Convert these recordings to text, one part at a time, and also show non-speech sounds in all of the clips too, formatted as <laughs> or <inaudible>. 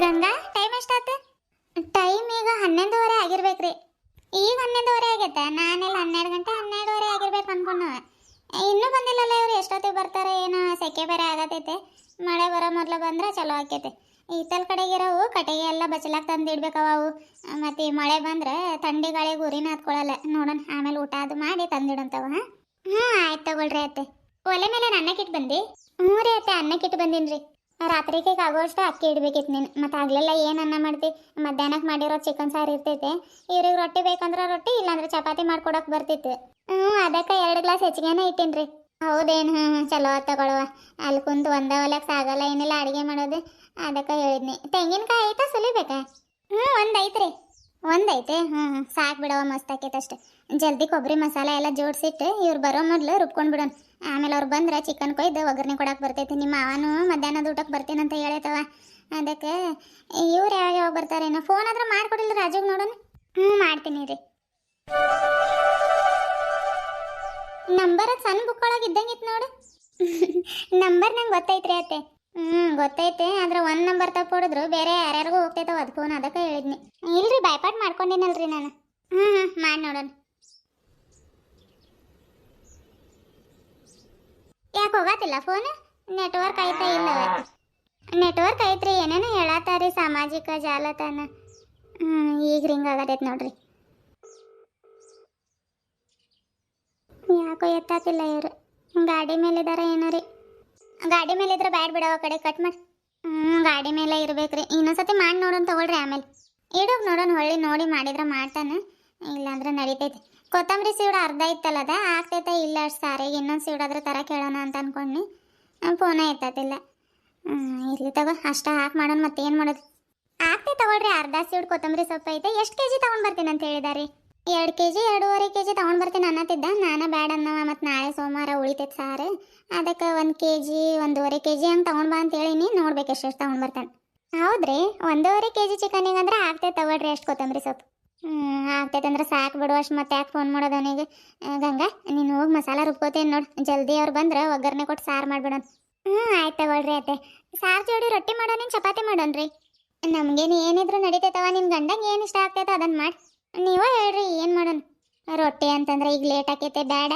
Ganga time ಎಷ್ಟಾತು? Time ಈಗ ಹನ್ನೊಂದುವರೆ ಆಗಿರ್ಬೇಕ್ರಿ. ಈಗ ಹನ್ನೊಂದುವರೆ ಆಗೈತೆ. ನಾನೆಲ್ಲ ಹನ್ನೆರಡು ಗಂಟೆ ಹನ್ನೆರಡುವರೆ ಆಗಿರ್ಬೇಕು ಅನ್ಕೊಂಡು ಇನ್ನೂ ಬಂದಿಲ್ಲಲ್ಲ ಇವ್ರು, ಎಷ್ಟೊತ್ತಿಗೆ ಬರ್ತಾರೆ, ಏನೋ ಸೆಕೆ ಬೇರೆ ಆಗತೈತೆ. ಮಳೆ ಬರೋ ಮೊದಲು ಬಂದ್ರೆ ಚಲೋ ಆಕೈತೆ. ಈತಲ್ ಕಡೆಗಿರೋವು, ಕಟ್ಟಿಗೆ ಎಲ್ಲ ಬಚ್ಚಲಾಕ್ ತಂದು ಇಡ್ಬೇಕವ ಅವು ಮತ್ತೆ ಈ ಮಳೆ ಬಂದ್ರೆ ಥಂಡಿ ಗಾಳಿಗೆ ಉರಿನ ಹತ್ಕೊಳ್ಳಲ್ಲ ನೋಡೋಣ, ಆಮೇಲೆ ಊಟ ಅದು ಮಾಡಿ ತಂದಿಡಂತವ ಹಾಂ? ಆಯ್ತು ತಗೊಳ್ರಿ ಅತ್ತೆ. ಒಲೆ ಮೇಲೆ ಅನ್ನಕ್ಕಿಟ್ಟು ಬಂದಿ? ಹ್ಞೂ ರೀ ಅತ್ತೆ ಅನ್ನಕ್ಕಿಟ್ಟು ಬಂದೀನಿ ರಾತ್ರಿಗೆ ಆಗೋಷ್ಟು ಅಕ್ಕಿ ಇಡ್ಬೇಕಿತ್ತು ನೀನು. ಮತ್ತೆ ಆಗಲೆಲ್ಲ, ಏನು ಅನ್ನ ಮಾಡ್ತಿ? ಮಧ್ಯಾಹ್ನಕ್ಕೆ ಮಾಡಿರೋ ಚಿಕನ್ ಸಾರು ಇರ್ತೈತೆ. ಇವ್ರಿಗೆ ರೊಟ್ಟಿ ಬೇಕಂದ್ರೆ ರೊಟ್ಟಿ, ಇಲ್ಲಾಂದ್ರೆ ಚಪಾತಿ ಮಾಡ್ಕೊಡಕ್ ಬರ್ತಿತ್ತು. ಹ್ಞೂ ಅದಕ್ಕೆ ಎರಡು ಗ್ಲಾಸ್ ಹೆಚ್ಚಿಗೆನೇ ಇಟ್ಟೀನಿ ಹೌದೇನು? ಹ್ಞೂ ಚಲೋ ತಗೊಳ್ಳುವ ಅಲ್ಲಿ ಕುಂತು ಒಂದೇ ಒಲೆಗೆ ಸಾಗಲ್ಲ, ಏನಿಲ್ಲ, ಅಡುಗೆ ಮಾಡೋದು. ಅದಕ್ಕೆ ಹೇಳಿದ್ನಿ. ತೆಂಗಿನಕಾಯಿ ಐತಾ, ಸುಲಿಬೇಕಾ? ಹ್ಞೂ ಒಂದು ಐತ್ರಿ. ಒಂದು ಐತೆ? ಹ್ಞೂ ಸಾಕು ಬಿಡವ ಮಸ್ತ್ ಆಕೈತೆ ಅಷ್ಟೆ. ಜಲ್ದಿ ಕೊಬ್ಬರಿ ಮಸಾಲೆ ಎಲ್ಲ ಜೋಡಿಸಿಟ್ಟು ಇವ್ರು ಬರೋ ಮೊದಲು ರುಬ್ಕೊಂಡು ಬಿಡೋಣ ಆಮೇಲೆ ಅವ್ರು ಬಂದ್ರೆ ಚಿಕನ್ ಕೊಯ್ದು ಒಗ್ಗರಣೆ ಕೊಡಕ್ಕೆ ಬರ್ತೈತಿ. ನಿಮ್ಮ ಮಾವನು ಮಧ್ಯಾಹ್ನದ ಊಟಕ್ಕೆ ಬರ್ತೀನಂತ ಹೇಳೈತವ ಅದಕ್ಕೆ ಇವ್ರು ಯಾವಾಗ ಯಾವಾಗ ಬರ್ತಾರೇನೋ ಫೋನ್ ಆದ್ರೆ ಮಾಡ್ಕೊಡಿಲ್ಲ ರಾಜುಗೆ ನೋಡೋಣ. ಹ್ಞೂ ಮಾಡ್ತೀನಿ ರೀ ನಂಬರ್ ಅದು ಸಣ್ಣ ಬುಕ್ ಒಳಗೆ ಇದ್ದಂಗಿತ್ತು ನೋಡು. ನಂಬರ್ ನಂಗೆ ಗೊತ್ತೈತ್ರಿ ಅತ್ತೆ. ಹ್ಞೂ ಗೊತ್ತೈತೆ. ಆದ್ರೆ ಒಂದು ನಂಬರ್ ತಪ್ಪು ಬೇರೆ ಯಾರ್ಯಾರಿಗೂ ಹೋಗ್ತೈತವ, ಅದು ಫೋನ್ ಅದಕ್ಕೆ ಹೇಳಿದ್ನಿ. ಇಲ್ರಿ ಬೈಪಾಟ್ ಮಾಡ್ಕೊಂಡಿನಲ್ರಿ ನಾನು. ಹ್ಞೂ ಹ್ಞೂ ಮಾಡಿ ನೋಡೋಣ. ಯಾಕೆ ಹೋಗತ್ತಿಲ್ಲ ಫೋನ್ ನೆಟ್ವರ್ಕ್ ಐತೆ ಇಲ್ಲ ನೆಟ್ವರ್ಕ್ ಐತ್ರಿ, ಏನೇನೋ ಹೇಳತ್ತಾರಿ ಸಾಮಾಜಿಕ ಜಾಲತಾಣ. ಹ್ಞೂ ಈಗ ರಿಂಗ್ ಆಗತೈತೆ ನೋಡ್ರಿ. ಯಾಕೋ ಎತ್ತಾತಿಲ್ಲ ಯಾರು ಗಾಡಿ ಮೇಲೆ ಇದಾರ ಏನೋ ರೀ. ಗಾಡಿ ಮೇಲೆ ಇದ್ರೆ ಬ್ಯಾಡ್ ಬಿಡವ ಕಡೆ ಕಟ್ ಮಾಡಿ. ಹ್ಞೂ ಗಾಡಿ ಮೇಲೆ ಇರ್ಬೇಕ್ರಿ. ಇನ್ನೊಂದ್ಸತಿ ಮಾಡಿ ನೋಡೋಣ ತಗೊಳ್ರಿ ಆಮೇಲೆ. ಇಡೋಗಿ ನೋಡೋಣ ಹೊಳ್ಳಿ ನೋಡಿ ಮಾಡಿದ್ರೆ ಮಾಡ್ತಾನೆ. ಇಲ್ಲಾಂದ್ರೆ ನಡಿತೈತಿ. ಕೊತ್ತಂಬರಿ ಸೀಡ್ ಅರ್ಧ ಇತ್ತಲ್ಲ ಅದ? ಆಗ್ತೈತೆ ಇಲ್ಲ ಅಷ್ಟು ಸಾರಿಗೆ ಇನ್ನೊಂದು ಸೀಡಾದ್ರೆ ತರ ಕೇಳೋಣ ಅಂತ ಅನ್ಕೊಂಡು ಫೋನ ಎತ್ತತಿಲ್ಲ ಇರ್ಲಿ ತಗೋ. ಅಷ್ಟ ಹಾಕಿ ಮಾಡೋಣ ಮತ್ತೆ ಏನು ಮಾಡೋದು? ಆಗ್ತೈತೆ ತಗೊಳ್ರಿ, ಅರ್ಧ ಸೀಡ್ ಕೊತ್ತಂಬರಿ ಸೊಪ್ಪು ಐತೆ. ಎಷ್ಟು ಕೆ ಜಿ ತೊಗೊಂಡು ಬರ್ತೀನಿ ಅಂತ ಹೇಳಿದಾರೆ ಎರಡು ಕೆ ಜಿ ಎರಡೂವರೆ ಕೆ ಜಿ ತೊಗೊಂಡು ಬರ್ತೀನಿ ಅನ್ನತ್ತಿದ್ದ. ನಾನು ಬ್ಯಾಡ ಅನ್ನವ, ಮತ್ತು ನಾಳೆ ಸೋಮವಾರ ಉಳಿತೈತೆ ಸಾರು. ಅದಕ್ಕೆ ಒಂದು ಕೆ ಜಿ ಒಂದೂವರೆ ಕೆ ಜಿ ಹಂಗೆ ತೊಗೊಂಡು ಬಾ ಅಂತ ಹೇಳಿನಿ. ನೋಡ್ಬೇಕು ಎಷ್ಟೆಷ್ಟು ತೊಗೊಂಡು ಬರ್ತಾನೆ. ಹೌದ್ರಿ, ಒಂದೂವರೆ ಕೆ ಜಿ ಚಿಕನಿಗೆ ಅಂದ್ರೆ ಆಗ್ತೈತೆ ತಗೊಳ್ರಿ ಎಷ್ಟು ಕೊತ್ತಂಬರಿ ಸೊಪ್ಪು. ಹ್ಞೂ ಆಗ್ತೈತೆ ಅಂದ್ರೆ ಸಾಕು ಬಿಡು, ಅಷ್ಟು ಮತ್ತೆ ಯಾಕೆ ಫೋನ್ ಮಾಡೋದು ಅವನಿಗೆ? ಗಂಗಾ, ನೀನು ಹೋಗಿ ಮಸಾಲ ರುಬ್ಕೋತೇನೆ ನೋಡಿ. ಜಲ್ದಿ ಅವ್ರು ಬಂದ್ರೆ ಒಗ್ಗರಣೆ ಕೊಟ್ಟು ಸಾರು ಮಾಡ್ಬಿಡೋಣ ಹ್ಞೂ ಆಯ್ತು ತಗೊಳ್ರಿ ಅತ್ತೆ. ಸಾರು ಜೋಡಿ ರೊಟ್ಟಿ ಮಾಡೋಣ ಚಪಾತಿ ಮಾಡೋಣ್ರಿ ನಮ್ಗೇನು ಏನಿದ್ರು ನಡೀತೈತವ ನಿಮ್ಮ ಗಂಡಂಗೆ ಏನು ಇಷ್ಟ ಆಗ್ತೈತೆ ಅದನ್ನು ಮಾಡಿ. ನೀವೇ ಹೇಳ್ರಿ, ಏನು ಮಾಡೋಣ ರೊಟ್ಟಿ ಅಂತಂದ್ರೆ ಈಗ ಲೇಟ್ ಆಕೈತೆ ಬೇಡ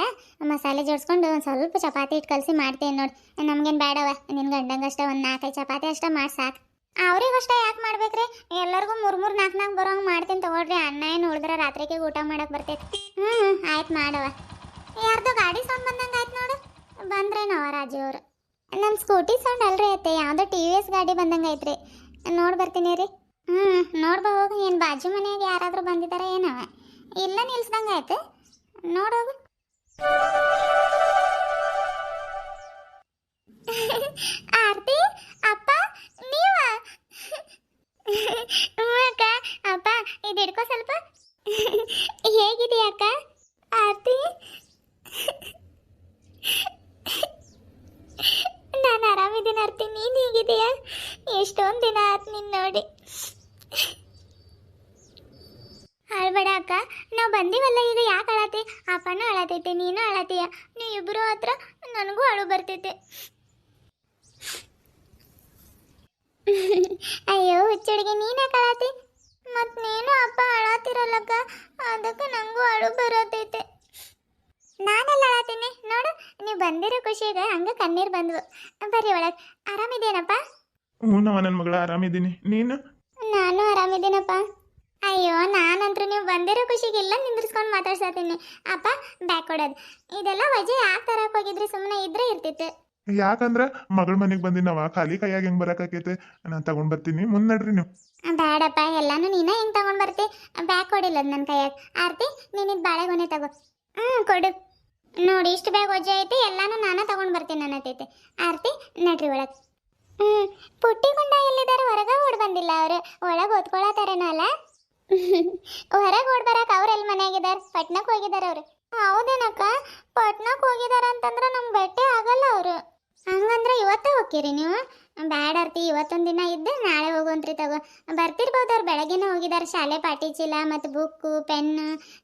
ಮಸಾಲೆ ಜೋಡಿಸ್ಕೊಂಡು ಒಂದು ಸ್ವಲ್ಪ ಚಪಾತಿ ಇಟ್ಟು ಕಲಸಿ ಮಾಡ್ತೇನೆ ನೋಡಿ. ನಮ್ಗೇನು ಬೇಡವ ನಿನ್ನ ಗಂಡಂಗೆ ಅಷ್ಟೇ ಒಂದು ನಾಲ್ಕೈದು ಚಪಾತಿ ಅಷ್ಟೇ ಮಾಡಿ ಸಾಕು. ಅವ್ರಿಗಷ್ಟೇ ಯಾಕೆ ಮಾಡ್ಬೇಕ್ರಿ? ಎಲ್ಲರಿಗೂ ಮೂರು ಮೂರು ನಾಲ್ಕು ನಾಲ್ಕು ಬರೋಂಗೆ ಮಾಡ್ತೀನಿ ತಗೊಳ್ರಿ. ಅನ್ನ ಏನು ಉಳಿದ್ರೆ ರಾತ್ರಿಗೆ ಊಟ ಮಾಡಕ್ಕೆ ಬರ್ತೈತಿ. ಹ್ಞೂ ಆಯ್ತು ಮಾಡವ ಯಾರ್ದು ಗಾಡಿ ಸೌಂಡ್ ಬಂದಂಗೆ ಆಯ್ತು ನೋಡು. ಬಂದ್ರೇನವ ರಾಜು ಅವರು. ನಮ್ಮ ಸ್ಕೂಟಿ ಸೌಂಡ್ ಅಲ್ರಿ ಐತೆ ಯಾವುದೋ ಟಿ ವಿ ಎಸ್ ಗಾಡಿ ಬಂದಂಗೆ ಐತ್ರಿ. ನೋಡಿ ಬರ್ತೀನಿ ರೀ. ಹ್ಞೂ ನೋಡ್ಬಾ ಹೋಗು. ಏನು ಬಾಜು ಮನೆಯಾಗ ಯಾರಾದರೂ ಬಂದಿದ್ದಾರೆ ಏನವ? ಇಲ್ಲ ನಿಲ್ಸ್ದಂಗೆ ಆಯ್ತು. ನೋಡೋಗು <laughs> ಆರ್ತಿ, ಅಪ್ಪ ಅಕ್ಕ. ಅಪ್ಪ, ಇದು ಹಿಡ್ಕೋ ಸ್ವಲ್ಪ. ಹೇಗಿದೆ ಅಕ್ಕ? ಆರ್ತಿ? ನಾನು ಆರಾಮಿದ್ದೀನಿ ಆರ್ತಿ. ನೀನು ಹೇಗಿದೆಯಾ ಎಷ್ಟೊಂದು ದಿನ ಆಯ್ತು ನಿನ್ನ ನೋಡಿ. ಅಳ್ಬೇಡ ಅಕ್ಕ. ನಾವು ಬಂದಿವಲ್ಲ, ಈಗ ಯಾಕೆ ಅಳತಿ ಅಪ್ಪನೂ ಅಳತೈತೆ ನೀನು ಅಳತೀಯ ನೀವು ಇಬ್ಬರು ಹತ್ರ ನನಗೂ ಅಳು ಬರ್ತೈತೆ. <laughs> ಅಯ್ಯೋ ಹುಚ್ಚಡಿಗೆ ನೀನೇ ಕಳತಿ ಮತ್ ನೀನು ಅಪ್ಪ ಅಳತಿರಲ್ಲಕ್ಕ? ಅದಕ್ಕೆ ನಂಗೂ ಅಳು ಬರತೈತೆ. ನಾನೆಲ್ಲ ಅಳತೀನಿ? ನೋಡು ನೀವು ಬಂದಿರೋ ಖುಷಿಗೆ ಹಂಗೆ ಕಣ್ಣೀರು ಬಂದ್ವು. ಬರೀ ಒಳಗೆ ಆರಾಮಿದೇನಪ್ಪ? ಹ್ಞೂ ನಮ್ಮ ನನ್ನ ಮಗಳ ಆರಾಮಿದ್ದೀನಿ ನೀನು? ನಾನು ಆರಾಮಿದ್ದೀನಪ್ಪ ಅಯ್ಯೋ ನಾನಂತೂ ನೀವು ಬಂದಿರೋ ಖುಷಿಗೆ ಇಲ್ಲ ನಿಂದ್ರಿಸ್ಕೊಂಡು ಮಾತಾಡ್ಸತ್ತೀನಿ ಅಪ್ಪ ಬ್ಯಾಕ್ ಕೊಡೋದು. ಇದೆಲ್ಲ ವಜೆ ಯಾಕೆ ತರಕ್ಕೆ ಹೋಗಿದ್ರಿ ಸುಮ್ಮನೆ ಇದ್ರೆ ಇರ್ತಿತ್ತು. ಯಾಕಂದ್ರ ಮಗಳ ಮನೆಗೆ ಬಂದಿನವ ಖಾಲಿ ಕೈಯಾಗ ಹೆಂಗ್ ಬರಕಾಕೈತೆ? ನಾನು ತಗೊಂಡ್ ಬರ್ತೀನಿ, ಮುಂದ್ ನಡ್ರಿ ನೀವು. ಬೇಡಪ್ಪ ಎಲ್ಲಾನು ನೀನ ಹೆಂಗ್ ತಗೊಂಡ್ ಬರ್ತಿ? ಬ್ಯಾಗ್ ಕೊಡಿಲ್ಲ ನನ್ನ ಕೈಯಾಗ. ಆರ್ತಿ ನೀನಿದ್ ಬಾಳೆಗೊನೆ ತಗೋ. ಹ್ಮ್, ಕೊಡು. ನೋಡಿ, ಇಷ್ಟು ಬ್ಯಾಗ್ ಒಜ್ಜೆ ಐತಿ, ಎಲ್ಲಾನು ನಾನ ತಗೊಂಡ್ ಬರ್ತೀನಿ ಅನ್ನತೈತೆ. ಆರ್ತಿ, ನಡ್ರಿ ಒಳಗ್. ಹ್ಮ್, ಪುಟ್ಟಿ ಗುಂಡ ಎಲ್ಲಿದ್ದಾರೆ ಹೊರಗ ಓಡ್ ಬಂದಿಲ್ಲ ಅವ್ರು. ಒಳಗ್ ಓದ್ಕೊಳತಾರೇನೋ ಅಲ್ಲ? ಹೊರಗೆ ಓಡ್ ಬರಕ್ ಅವ್ರು ಎಲ್ಲಿ ಮನೆಯಾಗಿದ್ದಾರೆ ಪಟ್ನಕ್ ಹೋಗಿದ್ದಾರೆ ಅವ್ರು. ಹೌದೇನಕ್ಕ? ಪಟ್ನಕ್ ಹೋಗಿದಾರ ಅಂತಂದ್ರೆ ನಮ್ಗೆ ಬೆಟ್ಟೆ ಆಗಲ್ಲ ಅವರು. ಹಂಗಂದ್ರೆ ಇವತ್ತೇ ಹೋಗ್ತೀರಿ ನೀವು? ಬ್ಯಾಡ ಅರ್ತಿ ಇವತ್ತೊಂದು ದಿನ ಇದ್ದೆ ನಾಳೆ ಹೋಗುವಂತ್ರಿ ತಗೋ. ಬರ್ತಿರ್ಬೋದು ಅವ್ರು ಬೆಳಗ್ಗೆನೇ ಹೋಗಿದ್ದಾರೆ ಶಾಲೆ ಪಾಟಿ ಚೀಲ ಮತ್ತು ಬುಕ್ಕು ಪೆನ್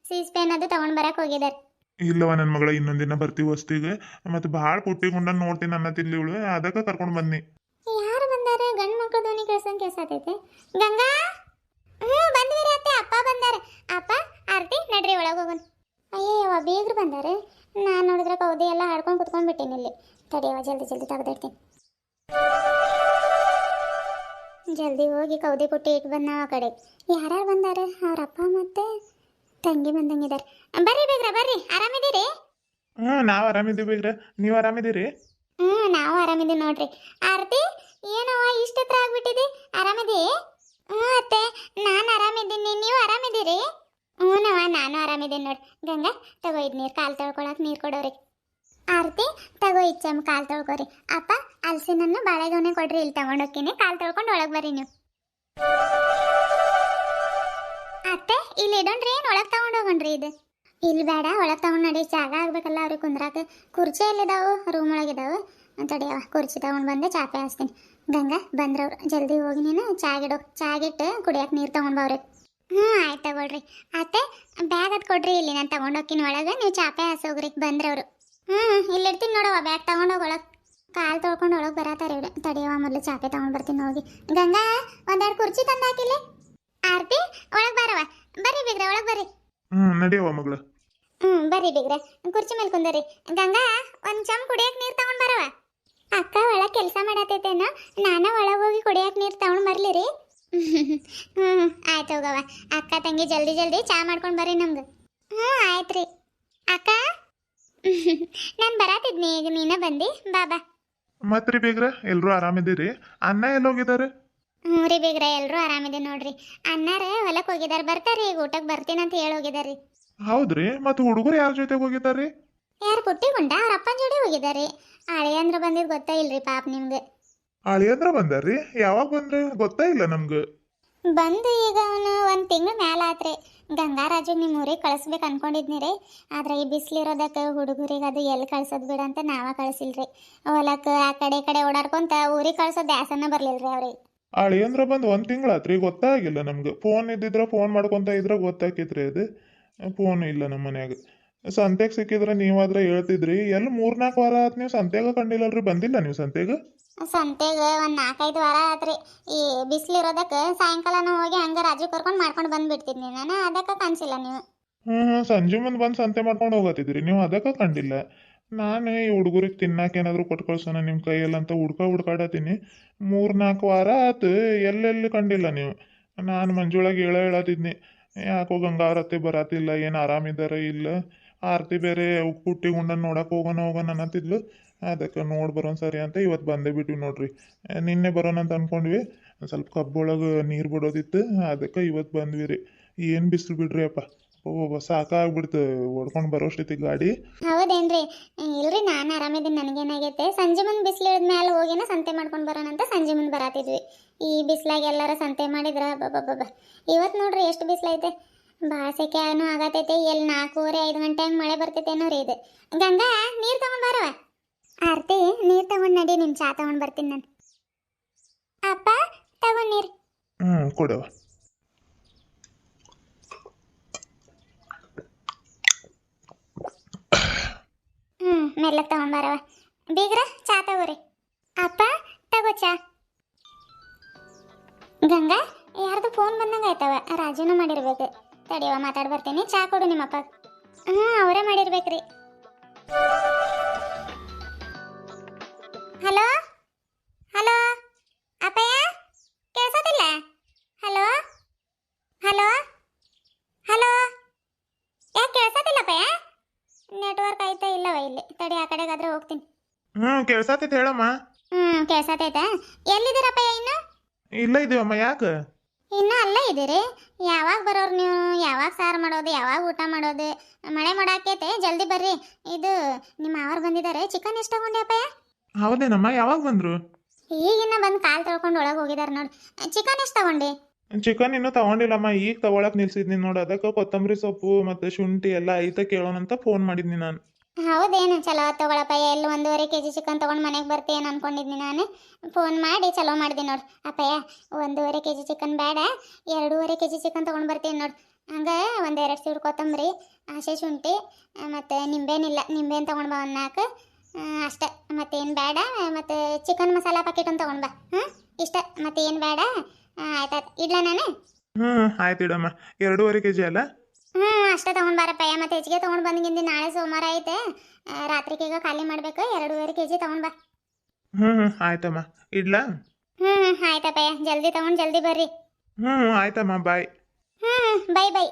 ಸೀಸ್ ಪೆನ್ ಅದು ತಗೊಂಡ್ ಬರಕ್ ಹೋಗಿದ್ದಾರೆ ಇಲ್ಲವ ನನ್ನ ಮಗಳ ದಿನ ಬರ್ತೀವಿ ವಸ್ತಿಗೆ ಮತ್ತು ಭಾಳ ಕುಟ್ಟಿಕೊಂಡ ನೋಡ್ತೀನಿ ಅನ್ನತಿದ್ಲಿ ಇವಳು ಅದಕ್ಕೆ ಕರ್ಕೊಂಡು ಬನ್ನಿ ಯಾರು ಬಂದಾರೆ? ಗಂಡು ಮಕ್ಕಳು ಧ್ವನಿ ಕೇಳ್ಸಂಗ್ ಕೇಳ್ಸತೈತೆ ಗಂಗಾ? ಹ್ಞೂ ಬಂದ್ವಿರಿ ಅತ್ತೆ ಅಪ್ಪ ಬಂದಾರೆ. ಅಪ್ಪ ಆರ್ತಿ ನಡ್ರಿ ಒಳಗೆ ಹೋಗೋಣ ಅಯ್ಯಯ್ಯವ ಬೇಗರು ಬಂದಾರೆ. ನಾನು ನೋಡಿದ್ರೆ ಕೌದಿ ಎಲ್ಲ ಹಾಡ್ಕೊಂಡು ಕುತ್ಕೊಂಡ್ಬಿಟ್ಟೀನಿ ಇಲ್ಲಿ. ತಡಿಯವ ಜಲ್ದಿ ಜಲ್ದಿ ತೆಗೆದಿಡ್ತೀನಿ. ಜಲ್ದಿ ಹೋಗಿ ಕೌದಿ ಪುಟ್ಟಿ ಇಟ್ಟು ಬಂದ ಆ ಕಡೆ. ಯಾರ್ಯಾರು ಬಂದಾರೆ? ಅವ್ರ ಅಪ್ಪ ಮತ್ತೆ ತಂಗಿ ಬಂದಂಗಿದ್ದಾರೆ ಬರ್ರಿ ಬೇಗ್ರ ಬರ್ರಿ. ಆರಾಮಿದ್ದೀರಿ? ಹ್ಞೂ ನಾವು ಆರಾಮಿದ್ದೀವಿ ಬೀಗ್ರ. ನೀವು ಆರಾಮಿದ್ದೀರಿ? ಹ್ಞೂ ನಾವು ಆರಾಮಿದ್ದೀವಿ ನೋಡ್ರಿ. ಆರತಿ ಏನವ್ವ ಇಷ್ಟ ಹತ್ರ ಆಗ್ಬಿಟ್ಟಿದೆ? ಆರಾಮಿದಿ? ಹ್ಞೂ ಅತ್ತೆ ನಾನು ಆರಾಮಿದ್ದೀನಿ. ನೀವು ಆರಾಮಿದ್ದೀರಿ? ಹ್ಞೂನವ್ವ ನಾನು ಆರಾಮಿದ್ದೀನಿ ನೋಡಿ ಗಂಗಾ ತಗೋ ಇದು ನೀರು ಕಾಲು ತೊಳ್ಕೊಳಕ್ಕೆ ನೀರು ಕೊಡೋರಿ ಆರತಿ, ತಗೋ ಇಚ್ಚಮ್ಮ ಕಾಲು ತೊಳ್ಕೊರಿ. ಅಪ್ಪ ಹಲಸಿನನ್ನು ಬಾಳೆಗೊನೆ ಕೊಡ್ರಿ, ಇಲ್ಲಿ ತಗೊಂಡೋಗ್ತೀನಿ. ಕಾಲು ತೊಳ್ಕೊಂಡು ಒಳಗೆ ಬರ್ರಿ ನೀವು. ಅತ್ತೆ, ಇಲ್ಲಿ ಇಡೋಣ್ರಿ, ಏನು ಒಳಗೆ ತಗೊಂಡೋಗಣ್ರಿ ಇದು? ಇಲ್ಲಿ ಬೇಡ, ಒಳಗೆ ತಗೊಂಡು ನಡಿ, ಜಾಗ ಆಗ್ಬೇಕಲ್ಲ ಅವ್ರಿಗೆ ಕುಂದ್ರಾಕ. ಕುರ್ಚಿ ಎಲ್ಲಿದಾವು? ರೂಮ್ ಒಳಗಿದಾವು. ತಡಿಯವ ಕುರ್ಚಿ ತಗೊಂಡು ಬಂದೆ, ಚಾಪೆ ಹಾಸ್ತೀನಿ. ಗಂಗಾ ಬಂದ್ರವ್ರು ಜಲ್ದಿ ಹೋಗಿ ನೀನು ಚಾಗಿಡು ಚಾಗಿಟ್ಟು ಕುಡಿಯಕ್ಕೆ ನೀರು ತಗೊಂಡು ಬವ್ರಿ. ಹ್ಞೂ ಆಯ್ತು ತಗೊಳ್ರಿ. ಅತ್ತೆ, ಬ್ಯಾಗ್ ಅದು ಕೊಡ್ರಿ, ಇಲ್ಲಿ ನಾನು ತಗೊಂಡೋಗ್ತೀನಿ ಒಳಗೆ, ನೀವು ಚಾಪೆ ಹಾಸೋಗ್ರಿ, ಬಂದ್ರವ್ರು. ಹ್ಞೂ ಇಲ್ಲಿ ನೋಡವ ಬ್ಯಾಗ್ ತಗೊಂಡು ಒಳಗೆ ಕಾಲು ತೊಳ್ಕೊಂಡು ಒಳಗೆ ಬರತ್ತಾರೆ ಇವ್ರೆ. ತಡಿಯವ ಮೊದಲು ಚಾಪೆ ತಗೊಂಡು ಬರ್ತೀನಿ ಹೋಗಿ. ಗಂಗಾ ಒಂದೆರಡು ಕುರ್ಚಿ ತಂದು ಹಾಕಿಲ್ಲಿ. ಆರ್ತಿ ಒಳಗೆ ಬರವ ಬರ್ರಿ ಬಿಗ್ರೆ ಒಳಗೆ ಬರ್ರಿ. ಹ್ಞೂ ನಡಿಯವ ಮಗಳು. ಹ್ಮ್ ಬರ್ರಿ ಬಿಗ್ರೆ. ಕುರ್ಚಿ ಮೇಲೆ ಕುಂದರಿ ಗಂಗಾ ಒಂದು ಚಮ್ ಕುಡಿಯಕ್ಕೆ ನೀರು ತಗೊಂಡ್ ಬರವ ಅಕ್ಕ ಒಳಗೆ ಕೆಲಸ ಮಾಡತೈತೇನು ನಾನ ಒಳಗೆ ಹೋಗಿ ಕುಡಿಯಕ್ಕೆ ನೀರು ತಗೊಂಡ್ ಬರ್ಲಿರಿ. <laughs> ಹ್ಞೂ ಆಯ್ತು ಹೋಗವ ಅಕ್ಕ ತಂಗಿ ಜಲ್ದಿ ಜಲ್ದಿ ಚಾ ಮಾಡ್ಕೊಂಡು ಬರ್ರಿ ನಮ್ಗೆ. ಹ್ಞೂ ಆಯ್ತು ರೀ ಅಕ್ಕ? ನಾನು ಬರಾತಿದ್ನಿ ಈಗ ನೀನ ಬಂದಿ ಬಾಬಾ ಮತ್ರಿ ಬೇಗ್ರ ಎಲ್ಲರೂ ಆರಾಮಿದ್ದೀರಿ? ಅನ್ನ ಎಲ್ಲೋಗಿದ್ದಾರೆ ಹ್ಞೂ ರೀ ಬೇಗ್ರ ಎಲ್ಲರೂ ಆರಾಮಿದೆ ನೋಡ್ರಿ. ಅನ್ನಾರ ಹೊಲಕ್ಕೆ ಹೋಗಿದಾರೆ ಬರ್ತಾರೆ ಈಗ ಊಟಕ್ಕೆ ಬರ್ತೀನಂತ ಹೇಳಿ ಹೋಗಿದಾರ್ರಿ ಹೌದ್ರಿ ಮತ್ತು ಹುಡುಗರು ಯಾರ ಜೊತೆ ಹೋಗಿದ್ದಾರೆ ಯಾರು ಪುಟ್ಟಿಗುಂಡ ಅವ್ರ ಅಪ್ಪನ ಜೋಡಿ ಹೋಗಿದಾರೆ ಅಳಿಯಂದ್ರ ಬಂದಿದ್ದು ಗೊತ್ತಾ ಇಲ್ರಿ ಪಾಪ ನಿಮ್ಗೆ. ಅಳಿಯಂದ್ರ ಬಂದಾರ್ರಿ ಯಾವಾಗ ಬಂದ್ರೆ ಗೊತ್ತೇ ಇಲ್ಲ ನಮ್ಗೆ. ಬಂದು ಈಗ ಅವನು ಒಂದು ತಿಂಗಳು ಮ್ಯಾಲ ಆತ್ರಿ. ಗಂಗಾರಾಜು ನಿಮ್ಮ ಊರಿಗೆ ಕಳಿಸ್ಬೇಕು ಅನ್ಕೊಂಡಿದ್ನಿ ರೀ ಆದ್ರೆ ಈ ಬಿಸಿಲಿರೋದಕ್ಕೆ ಹುಡುಗರಿಗೆ ಅದು ಎಲ್ಲಿ ಕಳ್ಸೋದು ಬಿಡ ಅಂತ ನಾವ ಕಳಿಸಿಲ್ರಿ. ಹೊಲಕ್ಕೆ ಆ ಕಡೆ ಈ ಕಡೆ ಓಡಾಡ್ಕೊಂತ ಊರಿಗೆ ಕಳ್ಸೋ ದ್ಯಾಸನ ಬರ್ಲಿಲ್ರಿ ಅವ್ರಿಗೆ. ಅಳಿಯಂದ್ರ ಬಂದು ಒಂದು ತಿಂಗಳಾತ್ರಿ ಗೊತ್ತಾಗಿಲ್ಲ ನಮ್ಗೆ. ಫೋನ್ ಇದ್ದಿದ್ರೆ ಫೋನ್ ಮಾಡ್ಕೊಂತ ಇದ್ರೆ ಗೊತ್ತಾಕಿದ್ರಿ ಅದು. ಫೋನ್ ಇಲ್ಲ ನಮ್ಮ ಮನ್ಯಾಗ. ಸಂತೆಗೆ ಸಿಕ್ಕಿದ್ರೆ ನೀವಾದ್ರೆ ಹೇಳ್ತಿದ್ರಿ. ಎಲ್ಲಿ ಮೂರ್ನಾಲ್ಕು ವಾರ ಆತ್ ನೀವು ಸಂತೆಗ ಕಂಡಿಲ್ಲಲ್ರಿ? ಬಂದಿಲ್ಲ ನೀವು ಸಂತೆಗೆ? ಸಂತೆಗೆ ಒಂದು ನಾಲ್ಕೈದು ವಾರ ಆತ್ರಿ. ಈ ಬಿಸಿಲಿರೋದಕ್ಕೆ ಸಾಯಂಕಾಲನ ಹೋಗಿ ಹಂಗೆ ರಾಜು ಕರ್ಕೊಂಡು ಮಾಡ್ಕೊಂಡು ಬಂದ್ಬಿಡ್ತಿದ್ನಿ ನಾನು. ಅದಕ್ಕೆ ಕಾಣಿಸಿಲ್ಲ ನೀವು. ಹ್ಞೂ ಹ್ಞೂ ಸಂಜೆ ಮುಂದೆ ಬಂದು ಸಂತೆ ಮಾಡ್ಕೊಂಡು ಹೋಗತ್ತಿದ್ರಿ ನೀವು ಅದಕ್ಕೆ ಕಂಡಿಲ್ಲ. ನಾನು ಈ ಹುಡುಗರಿಗೆ ತಿನ್ನಕ್ಕೆ ಏನಾದರೂ ಕೊಟ್ಟು ಕಳ್ಸೋಣ ನಿಮ್ಮ ಕೈಯಲ್ಲಿ ಅಂತ ಹುಡ್ಕ ಹುಡ್ಕಾಡತ್ತೀನಿ. ಮೂರು ನಾಲ್ಕು ವಾರ ಆತು, ಎಲ್ಲೆಲ್ಲಿ ಕಂಡಿಲ್ಲ ನೀವು. ನಾನು ಮಂಜುಳಗೆ ಹೇಳ ಹೇಳತ್ತಿದ್ನಿ. ಯಾಕೋ ಗಂಗಾವರತ್ತೆ ಬರತ್ತಿಲ್ಲ, ಏನು ಆರಾಮಿದ್ದಾರೆ ಇಲ್ಲ. ಆರತಿ ಬೇರೆ ಹುಟ್ಟಿ ಗುಂಡನ್ ನೋಡಕ್ಕೆ ಹೋಗೋಣ ಹೋಗೋಣ ಅನ್ನತ್ತಿದ್ಲು. ಅದಕ್ಕೆ ನೋಡಿ ಬರೋಣ ಸರಿ ಅಂತ ಇವತ್ತು ಬಂದೇ ಬಿಟ್ಟಿವಿ ನೋಡ್ರಿ. ನಿನ್ನೆ ಬರೋಣ ಅಂತ ಅನ್ಕೊಂಡ್ವಿ. ಸ್ವಲ್ಪ ಕಬ್ಬೊಳಗೆ ನೀರು ಬಿಡೋದಿತ್ತು, ಅದಕ್ಕೆ ಇವತ್ತು ಬಂದ್ವಿ ರೀ. ಏನು ಬಿಸಿಲು ಬಿಡ್ರಿ ಅಪ್ಪ. ಓ ಸಾಕಾಗ್ಬಿಡ್ತು. ಓಡ್ಕೊಂಡು ಬರೋಷ್ಟೈತಿ ಗಾಡಿ. ಹೌದೇನ್ರಿ. ಇಲ್ರಿ, ನಾನು ಆರಾಮಿದ್ದೀನಿ. ನನಗೇನಾಗೈತೆ? ಸಂಜೆ ಮುಂದೆ ಬಿಸಿಲಿಳಿದ ಮೇಲೆ ಹೋಗಿನ ಸಂತೆ ಮಾಡ್ಕೊಂಡು ಬರೋಣ ಅಂತ ಸಂಜೆ ಮುಂದೆ ಬರಾತಿದ್ವಿ. ಈ ಬಿಸಿಲಾಗ ಎಲ್ಲರ ಸಂತೆ ಮಾಡಿದ್ರ ಬಬ್ಬಬ್ಬ ಇವತ್ತು ನೋಡ್ರಿ ಎಷ್ಟು ಬಿಸಿಲೈತೆ ಭಾಳ ಸೆಕೆನೂ ಆಗತೈತೆ. ಎಲ್ಲಿ ನಾಲ್ಕೂವರೆ, ಐದು ಗಂಟೆ ಹಂಗೆ ಮಳೆ ಬರ್ತೈತೆ ರೀ ಇದು. ಗಂಗಾ, ನೀರು ತಗೊಂಡ್ ಬರವ? ಆರ್ತಿ ನೀರು ತಗೊಂಡ್ ನಡಿ ನಿಮ್ ಚಾ ತಗೊಂಡ್ ಬರ್ತೀನಿ ನಾನು. ಅಪ್ಪ ತಗೊಂಡ್ ನೀರು. ಹ್ಞೂ ಕೊಡವ ಹ್ಞೂ ಮೆಲ್ಲಕ್ಕೆ ತಗೊಂಡ್ ಬರವ ಬೀಗ್ರ ಚಾ ತಗೋರಿ. ಅಪ್ಪ ತಗೋ ಚಾ. ಗಂಗಾ ಯಾರ್ದು ಫೋನ್ ಬಂದಂಗೆ ಆಯ್ತವ. ರಾಜೀನೂ ಮಾಡಿರ್ಬೇಕು. ತಡಿಯವ ಮಾತಾಡ್ ಬರ್ತೀನಿ. ಚಾ ಕೊಡು ನಿಮ್ಮಪ್ಪ. ಹ್ಞೂ ಅವರೇ ಮಾಡಿರ್ಬೇಕ್ರಿ. ಹ್ಞೂ ಕೇಳ್ಸತ್ತೈತೆ ಹೇಳಮ್ಮ. ಹ್ಮ್ ಕೇಳ್ಸಾತೈತ ಎಲ್ಲಿದ್ದೀರಪ್ಪ ಇನ್ನು? ಇಲ್ಲ ಇದೀವಮ್ಮ ಯಾಕ? ಇನ್ನು ಅಲ್ಲೇ ಇದ್ದೀರಿ? ಯಾವಾಗ ಬರೋರು ನೀವು? ಯಾವಾಗ ಸಾರು ಮಾಡೋದು? ಯಾವಾಗ ಊಟ ಮಾಡೋದು? ಮಳೆ ಮಾಡಾಕೈತೆ? ಜಲ್ದಿ ಬರ್ರಿ. ಇದು ನಿಮ್ಮ ಅವ್ರು ಬಂದಿದ್ದಾರೆ. ಚಿಕನ್ ಎಷ್ಟು ತಗೊಂಡ್ಯಪ್ಪ ಹೌದೇನಮ್ಮ ಯಾವಾಗ ಬಂದ್ರು? ಈಗಿನ್ನ ಬಂದು ಕಾಲು ತಳ್ಕೊಂಡು ಒಳಗೆ ಹೋಗಿದಾರೆ ನೋಡಿ. ಚಿಕನ್ ಎಷ್ಟು ತಗೊಂಡಿ? ಚಿಕನ್ ಇನ್ನೂ ತಗೊಂಡಿಲ್ಲಮ್ಮ ಈಗ ತಗೊಳಕ್ ನಿಲ್ಸಿದ್ನಿ ನೋಡು. ಅದಕ್ಕೆ ಕೊತ್ತಂಬರಿ ಸೊಪ್ಪು ಮತ್ತೆ ಶುಂಠಿ ಎಲ್ಲ ಐತೆ ಕೇಳೋಣ ಅಂತ ಫೋನ್ ಮಾಡಿದ್ನಿ ನಾನು. ಹೌದೇನು? ಚಲೋ ತಗೊಳಪ್ಪ. ಎಲ್ಲಿ ಒಂದೂವರೆ ಕೆ ಜಿ ಚಿಕನ್ ತೊಗೊಂಡು ಮನೆಗೆ ಬರ್ತೀಯೇನು ಅನ್ಕೊಂಡಿದ್ನಿ ನಾನು. ಫೋನ್ ಮಾಡಿ ಚಲೋ ಮಾಡಿದೆ ನೋಡಿ. ಅಪ್ಪಯ್ಯ, ಒಂದೂವರೆ ಕೆ ಜಿ ಚಿಕನ್ ಬೇಡ ಎರಡೂವರೆ ಕೆ ಜಿ ಚಿಕನ್ ತೊಗೊಂಡು ಬರ್ತೀನಿ ನೋಡಿ. ಹಂಗೆ ಒಂದೆರಡು ಸೀಡ್ ಕೊತ್ತಂಬರಿ ಆಸೆ ಶುಂಠಿ, ಮತ್ತು ನಿಂಬೆನಿಲ್ಲ. ನಿಂಬೇನು ತೊಗೊಂಡು ಬಾ ಒಂದು ನಾಲ್ಕು. ಅಷ್ಟೆ. ಮತ್ತೇನು ಬೇಡ ಮತ್ತು ಚಿಕನ್ ಮಸಾಲ ಪ್ಯಾಕೆಟ್ ಒಂದು ತೊಗೊಂಡು ಬಾ. ಹಾಂ ಇಷ್ಟ. ಮತ್ತೇನು ಬೇಡ ಆಯ್ತಾಯ್ತು. ಇಡ್ಲ ನಾನು? ಹ್ಞೂ ಆಯ್ತು ಇಡಮ್ಮ. ಎರಡೂವರೆ ಕೆ ಜಿ ಅಲ್ಲ? ಹ್ಞೂ ಅಷ್ಟೇ ತೊಗೊಂಡು ಬಾರಪ್ಪ ಮತ್ತೆ ಹೆಚ್ಚಿಗೆ ತೊಗೊಂಡು ಬಂದಿಂದ ನಾಳೆ ಸೋಮವಾರ ಐತೆ. ಆ, ರಾತ್ರಿಗೆ ಈಗ ಖಾಲಿ ಮಾಡ್ಬೇಕು. ಎರಡೂವರೆ ಕೆ ಜಿ ತೊಗೊಂಡು ಬಾ. ಹ್ಞೂ ಹ್ಞೂ ಆಯ್ತಮ್ಮ. ಇಡ್ಲಾ? ಹ್ಞೂ ಆಯ್ತಪ್ಪ ಜಲ್ದಿ ತೊಗೊಂಡು ಜಲ್ದಿ ಬರ್ರಿ. ಹ್ಞೂ ಆಯ್ತಮ್ಮ. ಬಾಯ್. ಹ್ಞೂ ಬೈ ಬೈ